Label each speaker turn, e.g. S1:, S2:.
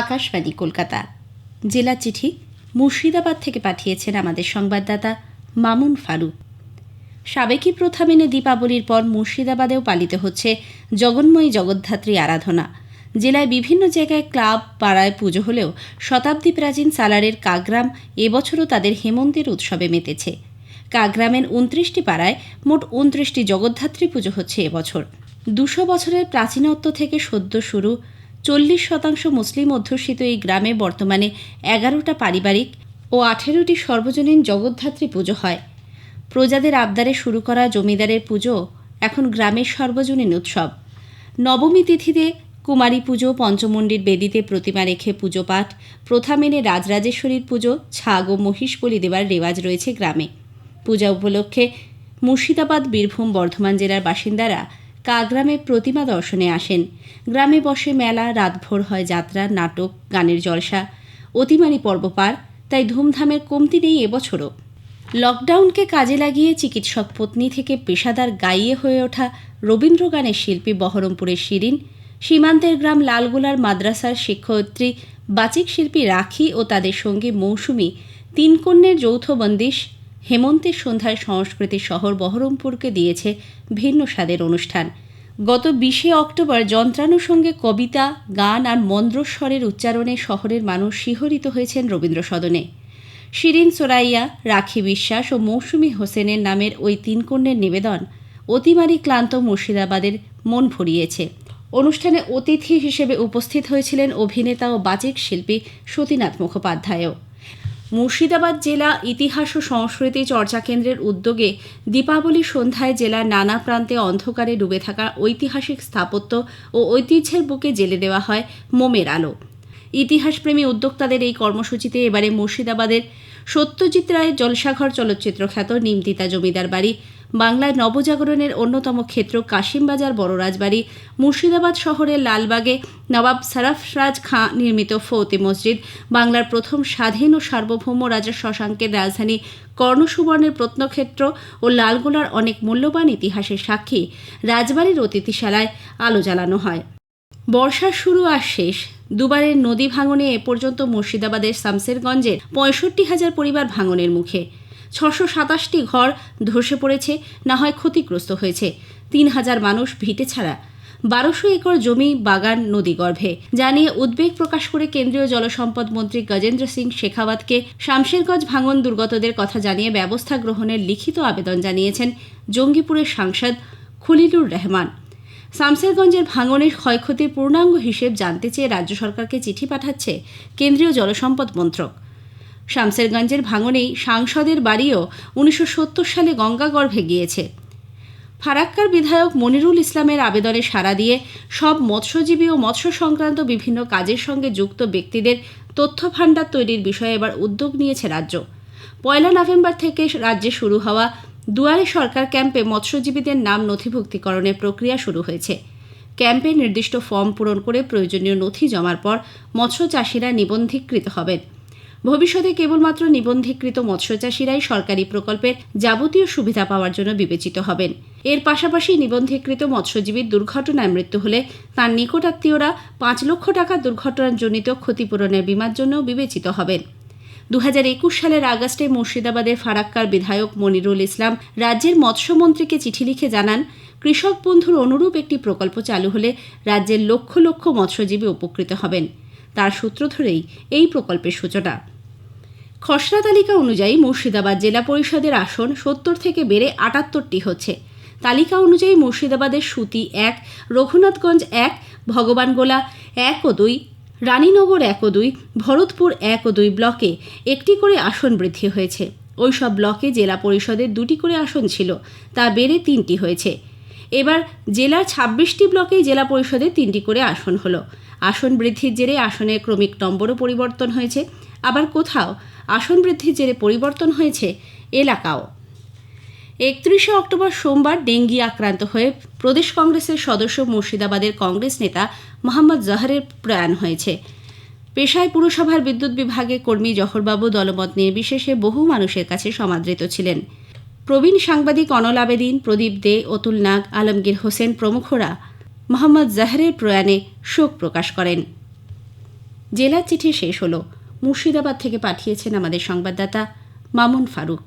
S1: আকাশবাণী, কলকাতা। জেলা চিঠি মুর্শিদাবাদ থেকে পাঠিয়েছেন আমাদের সংবাদদাতা মামুন ফারুক। সাবেকি প্রথা মেনে দীপাবলির পর মুর্শিদাবাদেও পালিত হচ্ছে জগন্ময়ী জগদ্ধাত্রী আরাধনা। জেলায় বিভিন্ন জায়গায় ক্লাব, পাড়ায় পুজো হলেও শতাব্দী প্রাচীন সালারের কাগ্রাম এবছরও তাদের হেমন্তের উৎসবে মেতেছে। কাগ্রামের উনত্রিশটি পাড়ায় মোট উনত্রিশটি জগদ্ধাত্রী পুজো হচ্ছে এবছর। দুশো বছরের প্রাচীনত্ব থেকে সদ্য শুরু চল্লিশ শতাংশ মুসলিম অধ্যুষিত এই গ্রামে বর্তমানে এগারোটা পারিবারিক ও আঠেরোটি সর্বজনীন জগদ্ধাত্রী পুজো হয়। প্রজাদের আবদারে শুরু করা জমিদারের পুজো এখন গ্রামের সর্বজনীন উৎসব। নবমী তিথিতে কুমারী পুজো পঞ্চমন্ডির বেদিতে প্রতিমা রেখে পুজো পাঠ, প্রথা মেনে রাজরাজেশ্বরীর পুজো, ছাগ ও মহিষ বলি দেবার রেওয়াজ রয়েছে গ্রামে। পূজা উপলক্ষে মুর্শিদাবাদ, বীরভূম, বর্ধমান জেলার বাসিন্দারা কাগ্রামে প্রতিমা দর্শনে আসেন। গ্রামে বসে মেলা, রাতভর হয় যাত্রা, নাটক, গানের জলসা। অতিমারি পর্ব পার, তাই ধুমধামের কমতি নেই এবছরও। লকডাউনকে কাজে লাগিয়ে চিকিৎসক পত্নী থেকে পেশাদার গাইয়ে হয়ে ওঠা রবীন্দ্র গানের শিল্পী বহরমপুরের শিরিন, সীমান্তের গ্রাম লালগোলার মাদ্রাসার শিক্ষয়িত্রী, বাচিক শিল্পী রাখি ও তাদের সঙ্গী মৌসুমি, তিন কন্যের যৌথ বন্দিশ হেমন্তের সন্ধ্যায় সংস্কৃতি শহর বহরমপুরকে দিয়েছে ভিন্ন স্বাদের অনুষ্ঠান। গত বিশে অক্টোবর যন্ত্রানুর সঙ্গে কবিতা, গান আর মন্দ্রস্বরের উচ্চারণে শহরের মানুষ শিহরিত হয়েছেন রবীন্দ্র সদনে শিরিন সোরাইয়া, রাখি বিশ্বাস ও মৌসুমি হোসেনের নামের ওই তিন কন্যের নিবেদন অতিমারি ক্লান্ত মুর্শিদাবাদের মন ভরিয়েছে। অনুষ্ঠানে অতিথি হিসেবে উপস্থিত হয়েছিলেন অভিনেতা ও বাচিক শিল্পী সতীনাথ মুখোপাধ্যায়ও। মুর্শিদাবাদ জেলা ইতিহাস ও সংস্কৃতি চর্চা কেন্দ্রের উদ্যোগে দীপাবলি সন্ধ্যায় জেলার নানা প্রান্তে অন্ধকারে ডুবে থাকা ঐতিহাসিক স্থাপত্য ও ঐতিহ্যের বুকে জেলে দেওয়া হয় মোমের আলো। ইতিহাসপ্রেমী উদ্যোক্তাদের এই কর্মসূচিতে এবারে মুর্শিদাবাদের সত্যজিৎ রায়ের জলসাঘর চলচ্চিত্র খ্যাত নিমতিতা জমিদার বাড়ি বাংলায় নবজাগরণের অন্যতম ক্ষেত্র কাশিমবাজার বড় রাজবাড়ি, মুর্শিদাবাদ শহরের লালবাগে নবাব সরফরাজ খাঁ নির্মিত ফৌতি মসজিদ, বাংলার প্রথম স্বাধীন ও সার্বভৌম রাজা শশাঙ্কের রাজধানী কর্ণসুবর্ণের প্রত্নক্ষেত্র ও লালগোলার অনেক মূল্যবান ইতিহাসের সাক্ষী। রাজবাড়ির অতিথিশালায় আলো জ্বালানো হয়। বর্ষার শুরু আর শেষ। দুবারের নদী ভাঙনে এ পর্যন্ত মুর্শিদাবাদের শামসেরগঞ্জের পঁয়ষট্টি হাজার পরিবার ভাঙনের মুখে। ছশো সাতাশটি ঘর ধসে পড়েছে, না হয় ক্ষতিগ্রস্ত হয়েছে। তিন হাজার মানুষ ভিটে ছাড়া। বারোশো একর জমি বাগান নদীগর্ভে জানিয়ে উদ্বেগ প্রকাশ করে কেন্দ্রীয় জলসম্পদ মন্ত্রী গজেন্দ্র সিং শেখাওয়াতকে শামশেরগঞ্জ ভাঙন দুর্গতদের কথা জানিয়ে ব্যবস্থা গ্রহণের লিখিত আবেদন জানিয়েছেন জঙ্গিপুরের সাংসদ খলিলুর রহমান। শামসেরগঞ্জের ভাঙনের ক্ষয়ক্ষতির পূর্ণাঙ্গ হিসেব জানতে চেয়ে রাজ্য সরকারকে চিঠি পাঠাচ্ছে কেন্দ্রীয় জলসম্পদ মন্ত্রক। শামসেরগঞ্জের ভাঙনেই সাংসদের বাড়িও উনিশশো সত্তর সালে গঙ্গাগর্ভে গিয়েছে। ফারাক্কার বিধায়ক মনিরুল ইসলামের আবেদনে সাড়া দিয়ে সব মৎস্যজীবী ও মৎস্য সংক্রান্ত বিভিন্ন কাজের সঙ্গে যুক্ত ব্যক্তিদের তথ্য ভাণ্ডার তৈরির বিষয়ে এবার উদ্যোগ নিয়েছে রাজ্য। পয়লা নভেম্বর থেকে রাজ্যে শুরু হওয়া দুয়ারে সরকার ক্যাম্পে মৎস্যজীবীদের নাম নথিভুক্তিকরণের প্রক্রিয়া শুরু হয়েছে। ক্যাম্পে নির্দিষ্ট ফর্ম পূরণ করে প্রয়োজনীয় নথি জমার পর মৎস্য চাষিরা নিবন্ধীকৃত হবেন। ভবিষ্যতে কেবলমাত্র নিবন্ধীকৃত মৎস্যচাষীরাই সরকারি প্রকল্পের যাবতীয় সুবিধা পাওয়ার জন্য বিবেচিত হবেন। এর পাশাপাশি নিবন্ধীকৃত মৎস্যজীবীর দুর্ঘটনায় মৃত্যু হলে তার নিকটাত্মীয়রা পাঁচ লক্ষ টাকা দুর্ঘটনাজনিত ক্ষতিপূরণের বিমার জন্য বিবেচিত হবেন। দু হাজার একুশ সালের আগস্টে মুর্শিদাবাদের ফারাক্কার বিধায়ক মনিরুল ইসলাম রাজ্যের মৎস্যমন্ত্রীকে চিঠি লিখে জানান, কৃষক বন্ধুর অনুরূপ একটি প্রকল্প চালু হলে রাজ্যের লক্ষ লক্ষ মৎস্যজীবী উপকৃত হবেন। তার সূত্র ধরেই এই প্রকল্পের সূচনা। খসড়া তালিকা অনুযায়ী মুর্শিদাবাদ জেলা পরিষদের আসন সত্তর থেকে বেড়ে আটাত্তরটি হচ্ছে। তালিকা অনুযায়ী মুর্শিদাবাদের সুতি এক, রঘুনাথগঞ্জ এক, ভগবানগোলা এক ও দুই, রানীনগর এক ও দুই, ভরতপুর এক ও দুই ব্লকে একটি করে আসন বৃদ্ধি হয়েছে। ওই সব ব্লকে জেলা পরিষদের দুটি করে আসন ছিল, তা বেড়ে তিনটি হয়েছে। এবার জেলার ছাব্বিশটি ব্লকে জেলা পরিষদে তিনটি করে আসন হলো। আসন বৃদ্ধির জেরে আসনের ক্রমিক নম্বরও পরিবর্তন হয়েছে। আবার কোথাও আসন বৃদ্ধির জেরে পরিবর্তন হয়েছে এলাকাও। একত্রিশে অক্টোবর সোমবার ডেঙ্গি আক্রান্ত হয়ে প্রদেশ কংগ্রেসের সদস্য মুর্শিদাবাদের কংগ্রেস নেতা মোহাম্মদ জাহারের প্রয়াণ হয়েছে। পেশায় পুরসভার বিদ্যুৎ বিভাগে কর্মী জহরবাবু দলমত নির্বিশেষে বহু মানুষের কাছে সমাদৃত ছিলেন। প্রবীণ সাংবাদিক অনল আবেদিন, প্রদীপ দে, অতুল নাগ, আলমগীর হোসেন প্রমুখরা মোহাম্মদ জাহরের প্রয়াণে শোক প্রকাশ করেন। জেলার চিঠি শেষ হল। মুর্শিদাবাদ থেকে পাঠিয়েছেন আমাদের সংবাদদাতা মামুন ফারুক।